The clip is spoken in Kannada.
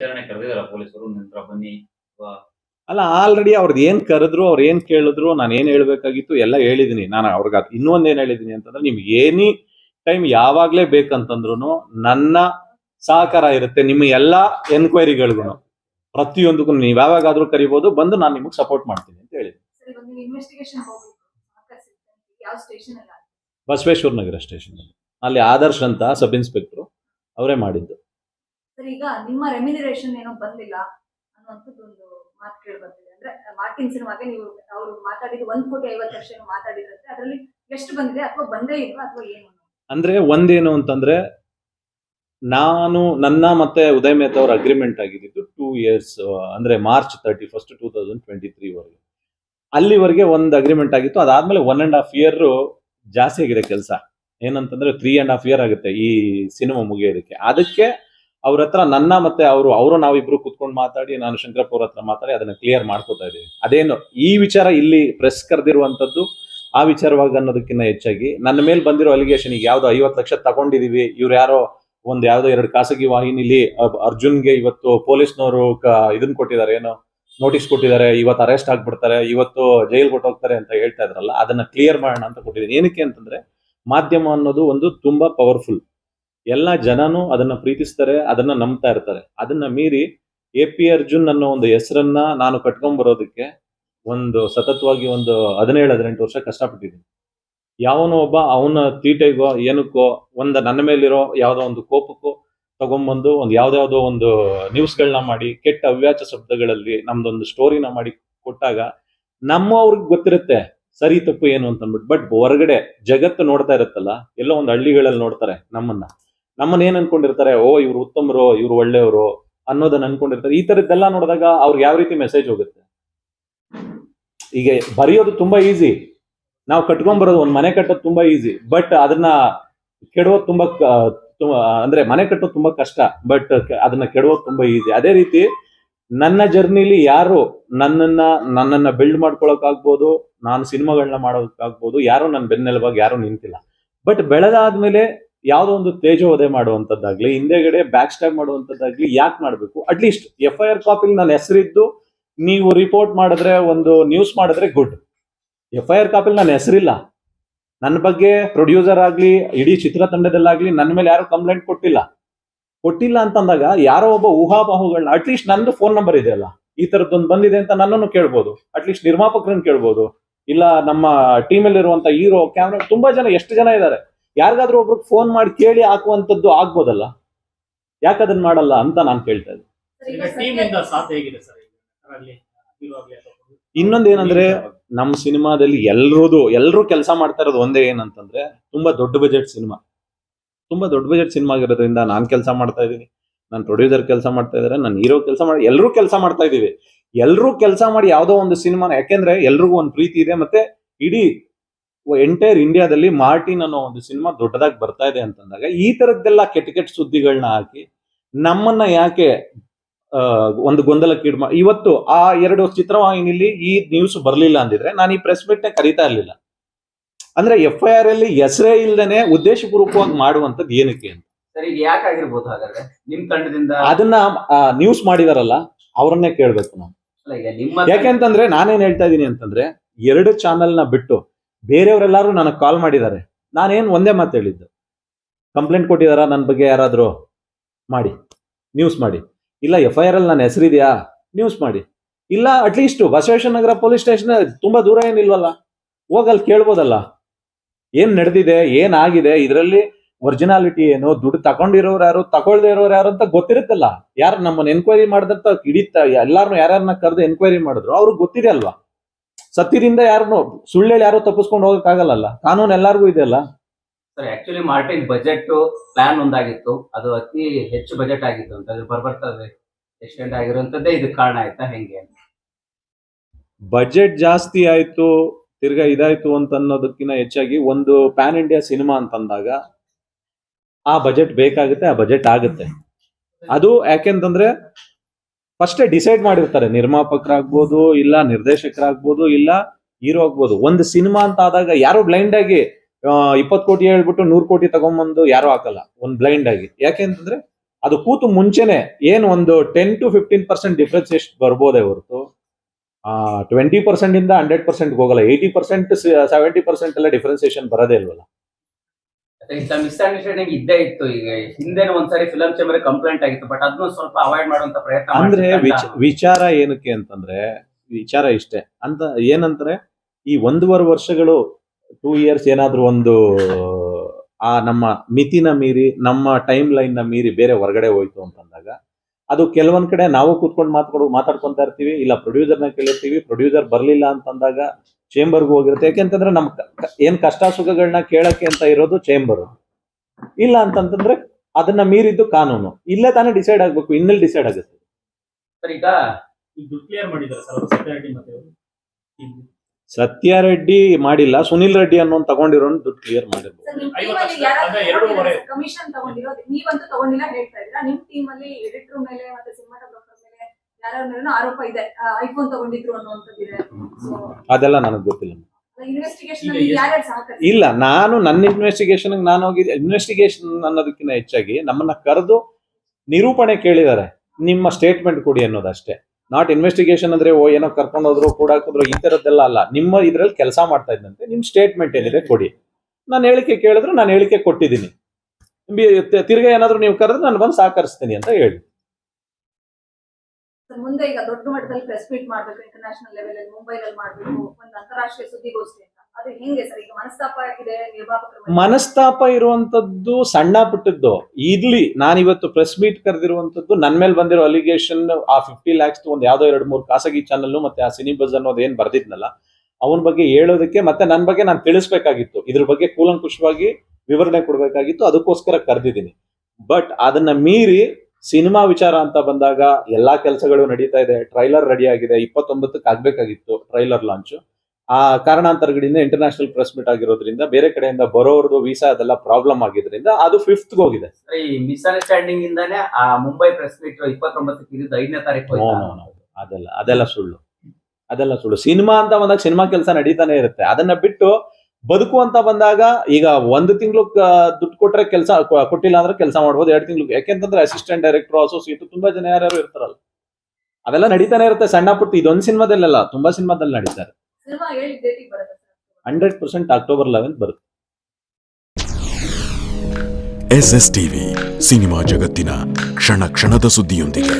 ವಿಚಾರಣೆ ಕರೆದಿದಾರ ಪೊಲೀಸರು ನಂತರ ಬನ್ನಿ ಅಥವಾ ಅಲ್ಲ ಆಲ್ರೆಡಿ ಅವ್ರದ್ದು ಏನ್ ಕರೆದ್ರು ಅವ್ರು ಏನ್ ಕೇಳಿದ್ರು ನಾನು ಏನ್ ಹೇಳ್ಬೇಕಾಗಿತ್ತು ಎಲ್ಲ ಹೇಳಿದೀನಿ. ನಾನು ಅವ್ರಿಗೆ ಇನ್ನೊಂದ್ ಏನ್ ಹೇಳಿದೀನಿ ಅಂತಂದ್ರೆ ನಿಮ್ಗೆ ಏನಿ ಟೈಮ್ ಯಾವಾಗ್ಲೇ ಬೇಕಂತಂದ್ರು ನನ್ನ ಸಹಕಾರ ಇರುತ್ತೆ ನಿಮ್ಮ ಎಲ್ಲಾ ಎನ್ಕ್ವೈರಿಗಳಿಗೂ ಪ್ರತಿಯೊಂದಕ್ಕೂ ನೀವ್ ಯಾವಾಗಾದ್ರೂ ಕರಿಬೋದು ಬಂದು ನಾನು ನಿಮಗೆ ಸಪೋರ್ಟ್ ಮಾಡ್ತೀನಿ ಅಂತ ಹೇಳಿ ಸರಿ ಒಂದು ಇನ್ವೆಸ್ಟಿಗೇಷನ್ ಹೋಗ್ಬೇಕು. ಯಾವ ಸ್ಟೇಷನ್ ಅಲ್ಲ ಬಸವೇಶ್ವರ ನಗರ ಸ್ಟೇಷನ್ ಅಲ್ಲಿ. ಆದರ್ಶ್ ಅಂತ ಸಬ್ ಇನ್ಸ್ಪೆಕ್ಟರ್ ಅವರೇ ಮಾಡಿದ್ದು. ಸರ್, ಈಗ ನಿಮ್ಮ ರೆಮ್ಯುನರೇಷನ್ ಏನೋ ಬಂದಿಲ್ಲ ಅನ್ನುವಂಥದ್ದು ಒಂದು ಮಾತು ಕೇಳಿ ಬರ್ತಿದೆ ಅಂದ್ರೆ ಮಾರ್ಟಿನ್ ಸಿನಿಮಾಗೆ ನೀವು ಅವರು ಮಾತಾಡಿದ ಒಂದ್ ಕೋಟಿ ಐವತ್ತು ಲಕ್ಷ ಮಾತಾಡಿದ್ರಂತೆ, ಅದರಲ್ಲಿ ಎಷ್ಟು ಬಂದಿದೆ ಅಥವಾ ಬಂದೇ ಇಲ್ವಾ ಅಥವಾ ಏನು ಅಂದ್ರೆ ಒಂದೇನು ಅಂತಂದ್ರೆ ನಾನು, ನನ್ನ ಮತ್ತೆ ಉದಯ್ ಮೆಹ್ತಾ ಅವ್ರ ಅಗ್ರಿಮೆಂಟ್ ಆಗಿದ್ದು ಟೂ ಇಯರ್ಸ್ ಅಂದ್ರೆ March thirty first two thousand twenty three ವರೆಗೆ. ಅಲ್ಲಿವರೆಗೆ ಒಂದು ಅಗ್ರಿಮೆಂಟ್ ಆಗಿತ್ತು. ಅದಾದ್ಮೇಲೆ ಒನ್ ಅಂಡ್ ಹಾಫ್ ಇಯರ್ ಜಾಸ್ತಿ ಆಗಿದೆ ಕೆಲಸ. ಏನಂತಂದ್ರೆ ತ್ರೀ ಅಂಡ್ ಹಾಫ್ ಇಯರ್ ಆಗುತ್ತೆ ಈ ಸಿನಿಮಾ ಮುಗಿಯೋದಕ್ಕೆ. ಅದಕ್ಕೆ ಅವ್ರ ಹತ್ರ ನನ್ನ ಮತ್ತೆ ಅವರು ಅವರು ನಾವಿಬ್ರು ಕುತ್ಕೊಂಡು ಮಾತಾಡಿ, ನಾನು ಶಂಕರಪ್ಪ ಅವ್ರ ಹತ್ರ ಮಾತಾಡಿ ಅದನ್ನ ಕ್ಲಿಯರ್ ಮಾಡ್ಕೋತಾ ಇದ್ದೀವಿ ಅದೇನು, ಈ ವಿಚಾರ ಇಲ್ಲಿ ಪ್ರೆಸ್ ಕರೆದಿರುವಂತದ್ದು ಆ ವಿಚಾರವಾಗಿ ಅನ್ನೋದಕ್ಕಿಂತ ಹೆಚ್ಚಾಗಿ, ನನ್ನ ಮೇಲೆ ಬಂದಿರೋ ಅಲಿಗೇಷನ್ ಈಗ ಯಾವ್ದೋ ಐವತ್ತು ಲಕ್ಷ ತಗೊಂಡಿದೀವಿ, ಇವ್ರು ಯಾರೋ ಒಂದು ಯಾವ್ದೋ ಎರಡು ಖಾಸಗಿ ವಾಹಿನಿಲಿ ಅರ್ಜುನ್ಗೆ ಇವತ್ತು ಪೊಲೀಸ್ನವರು ಇದನ್ನ ಕೊಟ್ಟಿದ್ದಾರೆ, ಏನೋ ನೋಟಿಸ್ ಕೊಟ್ಟಿದ್ದಾರೆ, ಇವತ್ತು ಅರೆಸ್ಟ್ ಆಗ್ಬಿಡ್ತಾರೆ, ಇವತ್ತು ಜೈಲ್ ಕೊಟ್ಟೋಗ್ತಾರೆ ಅಂತ ಹೇಳ್ತಾ ಇದ್ರಲ್ಲ, ಅದನ್ನ ಕ್ಲಿಯರ್ ಮಾಡೋಣ ಅಂತ ಕೊಟ್ಟಿದ್ದೀನಿ. ಏನಕ್ಕೆ ಅಂತಂದ್ರೆ, ಮಾಧ್ಯಮ ಅನ್ನೋದು ಒಂದು ತುಂಬಾ ಪವರ್ಫುಲ್ ಎಲ್ಲ ಜನನು ಅದನ್ನ ಪ್ರೀತಿಸ್ತಾರೆ, ಅದನ್ನ ನಂಬ್ತಾ ಇರ್ತಾರೆ. ಅದನ್ನ ಮೀರಿ ಎ ಪಿ ಅರ್ಜುನ್ ಅನ್ನೋ ಒಂದು ಹೆಸರನ್ನ ನಾನು ಕಟ್ಕೊಂಡ್ ಬರೋದಕ್ಕೆ ಒಂದು ಸತತವಾಗಿ ಒಂದು ಹದಿನೇಳು, ಹದಿನೆಂಟು ವರ್ಷ ಕಷ್ಟಪಟ್ಟಿದ್ದೀನಿ. ಯಾವನೋ ಒಬ್ಬ ಅವನ ತೀಟೆಗೋ, ಏನಕ್ಕೋ ಒಂದ ನನ್ನ ಮೇಲಿರೋ ಯಾವ್ದೋ ಒಂದು ಕೋಪಕ್ಕೋ ತಗೊಂಬಂದು ಒಂದು ಯಾವ್ದಾವ್ದೋ ಒಂದು ನ್ಯೂಸ್ಗಳನ್ನ ಮಾಡಿ, ಕೆಟ್ಟ ಅವ್ಯಾಚ ಶಬ್ದಗಳಲ್ಲಿ ನಮ್ದೊಂದು ಸ್ಟೋರಿನ ಮಾಡಿ ಕೊಟ್ಟಾಗ ನಮ್ಮ ಅವ್ರಿಗೆ ಗೊತ್ತಿರುತ್ತೆ ಸರಿ ತಪ್ಪು ಏನು ಅಂತ ಅಂದ್ಬಿಟ್ಟು ಬಟ್ ಹೊರಗಡೆ ಜಗತ್ತು ನೋಡ್ತಾ ಇರುತ್ತಲ್ಲ, ಎಲ್ಲೋ ಒಂದು ಹಳ್ಳಿಗಳಲ್ಲಿ ನೋಡ್ತಾರೆ ನಮ್ಮನ್ನ. ನಮ್ಮನ್ನ ಏನ್ ಅನ್ಕೊಂಡಿರ್ತಾರೆ? ಓ, ಇವ್ರು ಉತ್ತಮರು, ಇವ್ರು ಒಳ್ಳೆಯವರು ಅನ್ನೋದನ್ನ ಅನ್ಕೊಂಡಿರ್ತಾರೆ. ಈ ತರದ್ದೆಲ್ಲ ನೋಡಿದಾಗ ಅವ್ರಿಗೆ ಯಾವ ರೀತಿ ಮೆಸೇಜ್ ಹೋಗುತ್ತೆ? ಈಗ ಬರೆಯೋದು ತುಂಬಾ ಈಸಿ ನಾವು ಕಟ್ಕೊಂಡ್ ಬರೋದು ಒಂದ್ ಮನೆ ಕಟ್ಟೋದು ತುಂಬಾ ಈಸಿ ಬಟ್ ಅದನ್ನ ಕೆಡೋದು ತುಂಬಾ ಅಂದ್ರೆ ಮನೆ ಕಟ್ಟೋದು ತುಂಬಾ ಕಷ್ಟ. ಬಟ್ ಅದನ್ನ ಕೆಡೋದು ತುಂಬಾ ಈಸಿ ಅದೇ ರೀತಿ ನನ್ನ ಜರ್ನಿಲಿ ಯಾರು ನನ್ನನ್ನ ನನ್ನನ್ನ ಬಿಲ್ಡ್ ಮಾಡ್ಕೊಳಕ್ ಆಗ್ಬೋದು ನಾನು ಸಿನಿಮಾಗಳನ್ನ ಮಾಡೋದಕ್ಕಾಗ್ಬೋದು, ಯಾರು ನನ್ನ ಬೆನ್ನೆಲುಬಾಗಿ ಯಾರು ನಿಂತಿಲ್ಲ. ಬಟ್ ಬೆಳೆದಾದ್ಮೇಲೆ ಯಾವ್ದೋ ಒಂದು ತೇಜೋವಧೆ ಮಾಡುವಂತದ್ದಾಗ್ಲಿ, ಹಿಂದೆಗಡೆ ಬ್ಯಾಕ್ ಸ್ಟ್ಯಾಬ್ ಮಾಡುವಂತದ್ದಾಗ್ಲಿ ಯಾಕೆ ಮಾಡಬೇಕು? At least F I R ಕಾಪಿಲಿ ನನ್ನ ಹೆಸರಿದ್ದು, ನೀವು ರಿಪೋರ್ಟ್ ಮಾಡಿದ್ರೆ, ಒಂದು ನ್ಯೂಸ್ ಮಾಡಿದ್ರೆ ಗುಡ್ ಎಫ್ ಐ ಆರ್ ಕಾಪಿಲಿ ನನ್ನ ಹೆಸರಿಲ್ಲ. ನನ್ನ ಬಗ್ಗೆ ಪ್ರೊಡ್ಯೂಸರ್ ಆಗ್ಲಿ, ಇಡೀ ಚಿತ್ರತಂಡದಲ್ಲಾಗ್ಲಿ ನನ್ನ ಮೇಲೆ ಯಾರು ಕಂಪ್ಲೇಂಟ್ ಕೊಟ್ಟಿಲ್ಲ. ಕೊಟ್ಟಿಲ್ಲ ಅಂತಂದಾಗ ಯಾರೋ ಒಬ್ಬ ಊಹಾಪಾಹುಗಳನ್ನ ಅಟ್ಲೀಸ್ಟ್ ನಂದು ಫೋನ್ ನಂಬರ್ ಇದೆ ಅಲ್ಲ. ಈ ಥರದ್ದೊಂದು ಬಂದಿದೆ ಅಂತ ನನ್ನನ್ನು ಕೇಳ್ಬೋದು. ಅಟ್ಲೀಸ್ಟ್ ನಿರ್ಮಾಪಕರನ್ನು ಕೇಳ್ಬೋದು. ಇಲ್ಲ, ನಮ್ಮ ಟೀಮಲ್ಲಿರುವಂಥ ಹೀರೋ ಕ್ಯಾಮ್ರಾ ತುಂಬಾ ಜನ, ಎಷ್ಟು ಜನ ಇದ್ದಾರೆ? ಯಾರಿಗಾದ್ರೂ ಒಬ್ರಿಗೆ ಫೋನ್ ಮಾಡಿ ಕೇಳಿ ಹಾಕುವಂತದ್ದು ಆಗ್ಬೋದಲ್ಲ? ಯಾಕೆ ಅದನ್ನ ಮಾಡಲ್ಲ ಅಂತ ನಾನು ಕೇಳ್ತಾ ಇದ್ದೆ. ಇನ್ನೊಂದು ಏನಂದ್ರೆ ನಮ್ಮ ಸಿನಿಮಾದಲ್ಲಿ ಎಲ್ರದು ಎಲ್ಲರೂ ಕೆಲಸ ಮಾಡ್ತಾ ಇರೋದು ಒಂದೇ ಏನಂತಂದ್ರೆ ತುಂಬಾ ದೊಡ್ಡ ಬಜೆಟ್ ಸಿನಿಮಾ. ತುಂಬಾ ದೊಡ್ಡ ಬಜೆಟ್ ಸಿನಿಮಾ ಆಗಿರೋದ್ರಿಂದ ನಾನ್ ಕೆಲಸ ಮಾಡ್ತಾ ಇದ್ದೀನಿ ನನ್ನ ಪ್ರೊಡ್ಯೂಸರ್ ಕೆಲಸ ಮಾಡ್ತಾ ಇದಾರೆ ನನ್ನ ಹೀರೋ ಕೆಲಸ ಮಾಡಿ ಎಲ್ಲರೂ ಕೆಲಸ ಮಾಡ್ತಾ ಇದೀವಿ ಎಲ್ಲರೂ ಕೆಲಸ ಮಾಡಿ ಯಾವ್ದೋ ಒಂದು ಸಿನಿಮಾನ ಯಾಕೆಂದ್ರೆ ಎಲ್ರಿಗೂ ಒಂದು ಪ್ರೀತಿ ಇದೆ ಮತ್ತೆ ಇಡೀ ಎಂಟೈರ್ ಇಂಡಿಯಾದಲ್ಲಿ ಮಾರ್ಟಿನ್ ಅನ್ನೋ ಒಂದು ಸಿನಿಮಾ ದೊಡ್ಡದಾಗಿ ಬರ್ತಾ ಇದೆ ಅಂತಂದಾಗ ಈ ತರದ್ದೆಲ್ಲ ಕೆಟ್ಟ ಕೆಟ್ಟ ಸುದ್ದಿಗಳನ್ನ ಹಾಕಿ ನಮ್ಮನ್ನ ಯಾಕೆ ಒಂದು ಗೊಂದಲಕ್ಕೆ ಇಡ್ ಮಾ- ಇವತ್ತು ಆ ಎರಡು ಚಿತ್ರವಾಹಿನಿಲಿ ಈ ನ್ಯೂಸ್ ಬರ್ಲಿಲ್ಲ ಅಂದಿದ್ರೆ ನಾನು ಈ ಪ್ರೆಸ್ ಮೀಟ್ನೆ ನ ಕರೀತಾ ಇರ್ಲಿಲ್ಲ. ಅಂದ್ರೆ ಎಫ್ ಐ ಆರ್ ಅಲ್ಲಿ ಹೆಸರೇ ಇಲ್ದೇನೆ ಉದ್ದೇಶಪೂರ್ವಕವಾಗಿ ಮಾಡುವಂತದ್ದು ಏನಕ್ಕೆ ಅಂತ. ಯಾಕಾಗಿರ್ಬೋದು ಹಾಗಾದ್ರೆ? ನಿಮ್ ತಂಡದಿಂದ ಅದನ್ನ ನ್ಯೂಸ್ ಮಾಡಿದಾರಲ್ಲ ಅವ್ರನ್ನೇ ಕೇಳ್ಬೇಕು ನಾವು ಯಾಕೆಂತಂದ್ರೆ ನಾನೇನ್ ಹೇಳ್ತಾ ಇದೀನಿ ಅಂತಂದ್ರೆ ಎರಡು ಚಾನೆಲ್ನ ಬಿಟ್ಟು ಬೇರೆಯವರೆಲ್ಲರೂ ನನಗೆ ಕಾಲ್ ಮಾಡಿದ್ದಾರೆ. ನಾನೇನು ಒಂದೇ ಮಾತು ಹೇಳಿದ್ದು. ಕಂಪ್ಲೇಂಟ್ ಕೊಟ್ಟಿದಾರ? ನನ್ನ ಬಗ್ಗೆ ಯಾರಾದರೂ ಮಾಡಿ. ನ್ಯೂಸ್ ಮಾಡಿ. ಇಲ್ಲ ಎಫ್ ಐ ಆರ್ ಅಲ್ಲಿ ನನ್ನ ಹೆಸರಿದೆಯಾ? ನ್ಯೂಸ್ ಮಾಡಿ. ಇಲ್ಲ at least Basaveshwara Nagara police station ತುಂಬ ದೂರ ಏನಿಲ್ವಲ್ಲ? ಹೋಗಲ್ಲಿ ಕೇಳ್ಬೋದಲ್ಲ? ಏನು ನಡೆದಿದೆ? ಏನಾಗಿದೆ ಇದರಲ್ಲಿ ಒರಿಜಿನಾಲಿಟಿ ಏನು? ದುಡ್ಡು ತಗೊಂಡಿರೋರು ಯಾರು? ತಗೊಳ್ದೇ ಇರೋರು ಯಾರು ಅಂತ ಗೊತ್ತಿರುತ್ತಲ್ಲ? ಯಾರು ನಮ್ಮನ್ನು ಎನ್ಕ್ವೈರಿ ಮಾಡಿದಂತ ಹಿಡಿತ ಎಲ್ಲಾರನು ಯಾರ್ಯಾರನ್ನ ಕರೆದು ಎನ್ಕ್ವೈರಿ ಮಾಡಿದ್ರು? ಅವ್ರಿಗೆ ಗೊತ್ತಿದೆ ಅಲ್ವಾ? ಸತ್ಯದಿಂದ ಯಾರನ್ನು ಸುಳ್ಳೇಳಿ ಯಾರು ತಪ್ಪಿಸ್ಕೊಂಡು ಹೋಗಕ್ಕಾಗಲ್ಲ ಕಾನೂನು ಎಲ್ಲಾರ್ಗೂ ಇದೆ ಅಲ್ಲ sir actually Martin budget plan ಒಂದಾಗಿತ್ತು. ಅದು ಅತಿ ಹೆಚ್ಚು ಬಜೆಟ್ ಆಗಿತ್ತು ಅಂತ. ಅದು ಬರ್ಬರ್ತದೆ. ಎಕ್ಸ್ಟೆಂಡ್ ಆಗಿರುವಂತದ್ದೇ ಇದಕ್ಕೆ ಕಾರಣ ಆಯ್ತಾ? ಹೆಂಗೆ ಬಜೆಟ್ ಜಾಸ್ತಿ ಆಯ್ತು ತಿರ್ಗಾ ಇದಾಯ್ತು ಅಂತ ಅನ್ನೋದಕ್ಕಿಂತ ಹೆಚ್ಚಾಗಿ ಒಂದು ಪ್ಯಾನ್ ಇಂಡಿಯಾ ಸಿನಿಮಾ ಅಂತಂದಾಗ ಆ ಬಜೆಟ್ ಬೇಕಾಗುತ್ತೆ ಆ ಬಜೆಟ್ ಆಗುತ್ತೆ. ಅದು ಯಾಕೆಂತಂದ್ರೆ ಫಸ್ಟೇ ಡಿಸೈಡ್ ಮಾಡಿರ್ತಾರೆ, ನಿರ್ಮಾಪಕರಾಗ್ಬೋದು ಇಲ್ಲ ನಿರ್ದೇಶಕರಾಗ್ಬೋದು ಇಲ್ಲ ಹೀರೋ ಆಗ್ಬೋದು. ಒಂದು ಸಿನಿಮಾ ಅಂತ ಆದಾಗ ಯಾರು ಬ್ಲೈಂಡ್ ಆಗಿ ಇಪ್ಪತ್ತು ಕೋಟಿ ಹೇಳ್ಬಿಟ್ಟು ನೂರು ಕೋಟಿ ತಗೊಂಬಂದು ಯಾರು ಹಾಕಲ್ಲ, ಒಂದ್ ಬ್ಲೈಂಡ್ ಆಗಿ. ಯಾಕೆ ಅಂತಂದ್ರೆ ಅದು ಕೂತು ಮುಂಚೆನೆ ಏನು ಒಂದು ten to fifteen percent difference ಎಷ್ಟು ಬರ್ಬೋದೇ ಹೊರತು ಟ್ವೆಂಟಿ ಪರ್ಸೆಂಟ್ ಇಂದ ಹಂಡ್ರೆಡ್ ಪರ್ಸೆಂಟ್ ಹೋಗಲ್ಲ. ಏಯ್ಟಿ ಪರ್ಸೆಂಟ್ ಸೆವೆಂಟಿ ಪರ್ಸೆಂಟ್ ಎಲ್ಲ ಡಿಫ್ರೆನ್ಸಿಯೇಷನ್ ಬರೋದೇ ಇಲ್ವಲ್ಲ. ಇಂಥ ಮಿಸ್ಅಂಡರ್ಸ್ಟ್ಯಾಂಡಿಂಗ್ ಇದ್ದೇ ಇತ್ತು ಈಗ. ಹಿಂದೆನೂ ಒಂದ್ಸರಿ ಫಿಲಂ ಚೇಂಬರ್ ಕಂಪ್ಲೇಂಟ್ ಆಗಿತ್ತು ಬಟ್ ಅದನ್ನು ಸ್ವಲ್ಪ ಅವಾಯ್ಡ್ ಮಾಡುವಂತ ಪ್ರಯತ್ನ ಅಂದ್ರೆ ವಿಚ- ವಿಚಾರ ಏನಕ್ಕೆ ಅಂತಂದ್ರೆ ವಿಚಾರ ಇಷ್ಟೇ. ಅಂತ ಏನಂದ್ರೆ ಈ ಒಂದೂವರೆ ವರ್ಷಗಳು ಟೂ ಇಯರ್ಸ್ ಏನಾದ್ರೂ ಒಂದು ಆ ನಮ್ಮ ಮಿತಿನ ಮೀರಿ ನಮ್ಮ ಟೈಮ್ ಲೈನ್ನ ಮೀರಿ ಬೇರೆ ಹೊರಗಡೆ ಹೋಯ್ತು ಅಂತಂದಾಗ ಅದು ಕೆಲವೊಂದ್ ಕಡೆ ನಾವು ಕೂತ್ಕೊಂಡು ಮಾತಾಡೋ ಮಾತಾಡ್ಕೊಂತ ಇರ್ತೀವಿ, ಇಲ್ಲ ಪ್ರೊಡ್ಯೂಸರ್ನ ಕೇಳಿರ್ತೀವಿ ಪ್ರೊಡ್ಯೂಸರ್ ಬರ್ಲಿಲ್ಲ ಅಂತಂದಾಗ ಚೇಂಬರ್ಗೂ ಹೋಗಿರುತ್ತೆ. ಯಾಕೆಂತಂದ್ರೆ ನಮ್ ಏನ್ ಕಷ್ಟ ಸುಖಗಳನ್ನ ಕೇಳಕ್ಕೆ ಅಂತ ಇರೋದು ಚೇಂಬರ್ ಇಲ್ಲ ಅಂತಂತಂದ್ರೆ ಅದನ್ನ ಮೀರಿದ್ದು ಕಾನೂನು. ಇಲ್ಲೇ ತಾನೇ ಡಿಸೈಡ್ ಆಗ್ಬೇಕು ಇನ್ನೆಲ್ಲಿ ಡಿಸೈಡ್ ಆಗುತ್ತೆ. ಸರ್, ಈಗ ಕ್ಲಿಯರ್ ಮಾಡಿದ್ದಾರೆ ಸತ್ಯ ರೆಡ್ಡಿ ಮಾಡಿಲ್ಲ ಸುನಿಲ್ ರೆಡ್ಡಿ ಅನ್ನೋ ತಗೊಂಡಿರೋನ್ ದುಡ್ಡು ಕ್ಲಿಯರ್ ಮಾಡಿರ್ಬೋದು. ಸರ್ ನಿಮ್ ಐವತ್ತು ಟೀಮಲ್ಲಿ ಲಕ್ಷ, ಅದೇ ತಗೊಂಡಿರೋದು. ನೀವಂತೂ ತಗೊಂಡಿಲ್ಲ ಹೇಳ್ತಾ ಇದ್ದೀರಾ? ನಿಮ್ ಟೀಮ್ ಅಲ್ಲಿ ಎಡಿಟರ್ ಮೇಲೆ ಮತ್ತೆ ಸಿನಿಮಾಟೋಗ್ರಫರ್ ಮೇಲೆ ಯಾರ್ಯಾರ ಮೇಲೂ ಆರೋಪ ಇದೆ. ಐಫೋನ್ ತಗೊಂಡಿದ್ರು ಅನ್ನುವಂಥದ್ದಿದೆ. ಸೊ ಅದೆಲ್ಲ ನನಗೆ ಗೊತ್ತಿಲ್ಲ. ಇಲ್ಲ ನಾನು ನನ್ನ ಇನ್ವೆಸ್ಟಿಗೇಷನ್ ನಾನು ಹೋಗಿ ಇನ್ವೆಸ್ಟಿಗೇಷನ್ ಅನ್ನೋದಕ್ಕಿಂತ ಹೆಚ್ಚಾಗಿ ನಮ್ಮನ್ನ ಕರೆದು ನಿರೂಪಣೆ ಕೇಳಿದ್ದಾರೆ. ನಿಮ್ಮ ಸ್ಟೇಟ್ಮೆಂಟ್ ಕೊಡಿ ಅನ್ನೋದಷ್ಟೇ. ನಾಟ್ ಇನ್ವೆಸ್ಟಿಗೇಷನ್ ಅಂದ್ರೆ, ಓ, ಏನೋ ಕರ್ಕೊಂಡು ಹೋದ್ರು ಕೂಡ ಹಾಕಿದ್ರು, ಈ ತರದ್ದೆಲ್ಲ ಅಲ್ಲ. ನಿಮ್ಮ ಇದ್ರಲ್ಲಿ ಕೆಲಸ ಮಾಡ್ತಾ ಇದ್ದಂತೆ ನಿಮ್ ಸ್ಟೇಟ್ಮೆಂಟ್ ಏನಿದೆ ಕೊಡಿ. ನಾನು ಹೇಳಿಕೆ ಕೇಳಿದ್ರು, ನಾನು ಹೇಳಿಕೆ ಕೊಟ್ಟಿದ್ದೀನಿ. ತಿರ್ಗಾ ಏನಾದ್ರು ನೀವು ಕರೆದ್ರೆ ನಾನು ಬಂದು ಸಹಕರಿಸ್ತೀನಿ ಅಂತ ಹೇಳಿ. ಮುಂದೆ ಈಗ ದೊಡ್ಡ ಮಟ್ಟದಲ್ಲಿ ಪ್ರೆಸ್ ಮೀಟ್ ಮಾಡಬೇಕು ಇಂಟರ್ನ್ಯಾಷನಲ್ ಲೆವೆಲ್ ಅಲ್ಲಿ ಮುಂಬೈನಲ್ಲಿ ಮಾಡಬೇಕು, ಒಂದು ಅಂತಾರಾಷ್ಟ್ರೀಯ ಸುದ್ದಿಗೋಷ್ಠಿ ಮನಸ್ತಾಪ ಇರುವಂತದ್ದು ಸಣ್ಣ ಪುಟ್ಟದ್ದು. ಇರ್ಲಿ, ನಾನಿವತ್ತು ಪ್ರೆಸ್ ಮೀಟ್ ಕರೆದಿರುವಂತದ್ದು, ನನ್ ಮೇಲೆ ಬಂದಿರೋ ಅಲಿಗೇಷನ್ ಆ ಫಿಫ್ಟಿ ಲ್ಯಾಕ್ಸ್ ಒಂದು ಯಾವ್ದೋ ಎರಡು ಮೂರು ಖಾಸಗಿ ಚಾನಲ್ ಮತ್ತೆ ಆ ಸಿನಿ ಬಸ್ ಅನ್ನೋದು ಏನ್ ಬರ್ದಿದ್ನಲ್ಲ, ಅವನ ಬಗ್ಗೆ ಹೇಳೋದಕ್ಕೆ ಮತ್ತೆ ನನ್ನ ಬಗ್ಗೆ ನಾನು ತಿಳಿಸ್ಬೇಕಾಗಿತ್ತು. ಇದ್ರ ಬಗ್ಗೆ ಕೂಲಂಕುಷವಾಗಿ ವಿವರಣೆ ಕೊಡ್ಬೇಕಾಗಿತ್ತು, ಅದಕ್ಕೋಸ್ಕರ ಕರೆದಿದ್ದೀನಿ. ಬಟ್ ಅದನ್ನ ಮೀರಿ ಸಿನಿಮಾ ವಿಚಾರ ಅಂತ ಬಂದಾಗ ಎಲ್ಲಾ ಕೆಲಸಗಳು ನಡೀತಾ ಇದೆ. ಟ್ರೈಲರ್ ರೆಡಿ ಆಗಿದೆ. ಇಪ್ಪತ್ತೊಂಬತ್ತಕ್ಕೆ ಆಗ್ಬೇಕಾಗಿತ್ತು ಟ್ರೈಲರ್ ಲಾಂಚ್ ಆ ಕಾರಣಾಂತರಗಳಿಂದ ಇಂಟರ್ನ್ಯಾಷನಲ್ ಪ್ರೆಸ್ ಮೀಟ್ ಆಗಿರೋದ್ರಿಂದ ಬೇರೆ ಕಡೆಯಿಂದ ಬರೋರ್ದು ವೀಸಾ ಅದೆಲ್ಲ ಪ್ರಾಬ್ಲಮ್ ಆಗಿದ್ರಿಂದ ಅದು ಫಿಫ್ತ್ ಹೋಗಿದೆ. ಈ ಮಿಸ್ಅಂಡರ್ಸ್ಟ್ಯಾಂಡಿಂಗ್ ಇಂದಾನೆ ಆ ಮುಂಬೈ ಪ್ರೆಸ್ ಮೀಟ್ ಇಪ್ಪತ್ತೊಂಬತ್ತಕ್ಕೆ ಇದ್ದಿದ್ದು ಐದನೇ ತಾರೀಕು. ಅದೆಲ್ಲ ಅದೆಲ್ಲ ಸುಳ್ಳು. ಅದೆಲ್ಲ ಸುಳ್ಳು. ಸಿನಿಮಾ ಅಂತ ಬಂದಾಗ ಸಿನಿಮಾ ಕೆಲಸ ನಡೀತಾನೆ ಇರುತ್ತೆ. ಅದನ್ನ ಬಿಟ್ಟು ಬದುಕು ಅಂತ ಬಂದಾಗ ಈಗ ಒಂದು ತಿಂಗಳು ದುಡ್ಡು ಕೊಟ್ರೆ ಕೆಲಸ ಕೊಟ್ಟಿಲ್ಲ ಅಂದ್ರೆ ಕೆಲಸ ಮಾಡ್ಬೋದು ಎರಡು ತಿಂಗಳು ಯಾಕೆಂತಂದ್ರೆ ಅಸಿಸ್ಟೆಂಟ್ ಡೈರೆಕ್ಟರ್ ಅಸೋಸಿಯೇಟ್ ತುಂಬಾ ಜನ ಯಾರ್ಯಾರು ಇರ್ತಾರಲ್ಲ. ಅದೆಲ್ಲ ನಡೀತಾನೆ ಇರುತ್ತೆ. ಸಣ್ಣ ಪುಟ್ಟ ಇದೊಂದು ಸಿನಿಮಾದಲ್ಲೆಲ್ಲ ತುಂಬಾ ಸಿನಿಮಾದಲ್ಲಿ ನಡೀತಾರೆ. ಸಿನಿಮಾ ಹೇಳಿ ಡೇಟಿಗೆ ಬರುತ್ತೆ sir hundred percent October eleventh ಬರುತ್ತೆ. ಎಸ್ ಎಸ್ ಟಿವಿ ಸಿನಿಮಾ ಜಗತ್ತಿನ ಕ್ಷಣ ಕ್ಷಣದ ಸುದ್ದಿಯೊಂದಿಗೆ.